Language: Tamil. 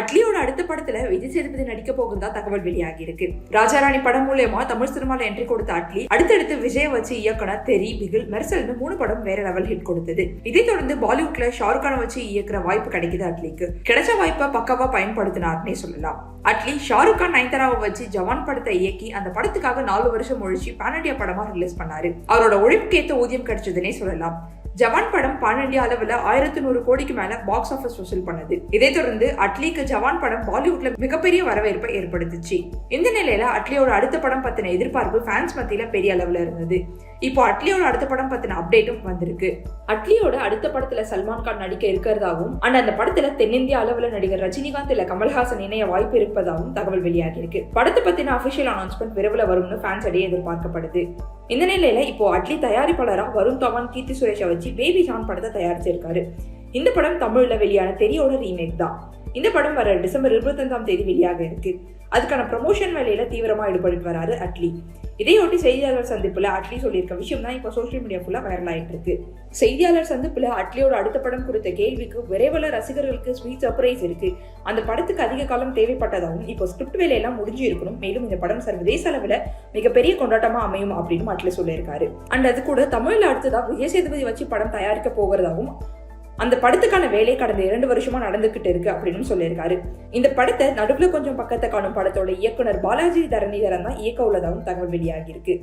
அட்லியோட அடுத்த படத்துல விஜய் சேதுபதி நடிக்க போகுதா தகவல் வெளியாகி இருக்கு ராஜாராணி படம் மூலயமா தமிழ் சினிமால என்ட்ரி கொடுத்த அட்லி அடுத்தடுத்து விஜய் வச்சு இயக்குனர் தெரி பிகில் மெர்சல்னு மூணு படம் வேற லெவல் ஹிட் கொடுத்தது. இதை தொடர்ந்து பாலிவுட்ல ஷாருக் கானை வச்சு இயக்குற வாய்ப்பு கிடைக்குது அட்லிக்கு. கிடைச்ச வாய்ப்பை பக்காவா பயன்படுத்தினார்னே சொல்லலாம். அட்லி ஷாருக் கான் நயன்தாராவை வச்சு ஜவான் படத்தை இயக்கி அந்த படத்துக்காக நாலு வருஷம் ஒழிச்சு பேனடியா படமா ரிலீஸ் பண்ணாரு. அவரோட உழைப்புக்கேத்த ஊதியம் கிடைச்சதுன்னே சொல்லலாம். ஜவான் படம் பான் இண்டியா அளவுல ஆயிரத்தி நூறு கோடிக்கு மேல பாக்ஸ் ஆஃபீஸ் வசூல் பண்ணது. இதை தொடர்ந்து அட்லிக்கு ஜவான் படம் பாலிவுட்ல மிகப்பெரிய வரவேற்பை ஏற்படுத்துச்சு. இந்த நிலையில அட்லியோட அடுத்த படம் பத்தின எதிர்பார்ப்பு ஃபேன்ஸ் மத்தியில பெரிய அளவுல இருந்தது. இப்போ அட்லியோட அடுத்த படம் பத்தின அப்டேட்டும் வந்திருக்கு. அட்லியோட அடுத்த படத்துல சல்மான் கான் நடிக்க இருக்கிறதாவும் அண்ட் அந்த படத்துல தென்னிந்திய அளவுல நடிகர் ரஜினிகாந்த் இல்ல கமல்ஹாசன் இணைய வாய்ப்பு இருப்பதாகவும் தகவல் வெளியாகி இருக்கு. படத்தை பத்தின அபிஷியல் அனௌன்ஸ்மெண்ட் விரைவில் வரும்னு ஃபேன்ஸ் அடைய எதிர்பார்க்கப்படுது. இந்த நிலையில இப்போ அட்லி தயாரிப்பாளராக வருண் தவான் கீர்த்தி சுரேஷை வச்சு பேபி ஜான் படத்தை தயாரிச்சிருக்காரு. இந்த படம் தமிழ்ல வெளியான தெரியோட ரீமேக் தான். இந்த படம் வர டிசம்பர் இருபத்தஞ்சாம் தேதி வெளியாக இருக்கு. அதுக்கான ப்ரமோஷன் வேலையில தீவிரமா ஈடுபட்டு வராரு அட்லி. இதையொட்டி செய்தியாளர் சந்திப்புல அட்லி சொல்லியிருக்க விஷயம் தான் இப்போ சோஷியல் மீடியா ஃபுல்லா வைரல் ஆயிட்டு இருக்கு. செய்தியாளர் சந்திப்புல அட்லியோட அடுத்த படம் குறித்த கேள்விக்கு விரைவில் ரசிகர்களுக்கு ஸ்வீட் சர்ப்ரைஸ் இருக்கு. அந்த படத்துக்கு அதிக காலம் தேவைப்பட்டதாகவும் இப்போ ஸ்கிரிப்ட் வேலையெல்லாம் முடிஞ்சு இருக்கணும். மேலும் இந்த படம் சர்வதேச அளவில் மிகப்பெரிய கொண்டாட்டமா அமையும் அப்படின்னு அட்லி சொல்லியிருக்காரு. அண்ட் அது கூட தமிழ்ல அடுத்ததா விஜய் சேதுபதி வச்சு படம் தயாரிக்க போகிறதாகவும் அந்த படத்துக்கான வேலை கடந்த இரண்டு வருஷமா நடந்துகிட்டு இருக்கு அப்படின்னு சொல்லியிருக்காரு. இந்த படத்தை நடுவில் கொஞ்சம் பக்கத்தை காணும் படத்தோட இயக்குனர் பாலாஜி தரணிதரன் தான் இயக்க உள்ளதாகவும் தகவல் வெளியாகி இருக்கு.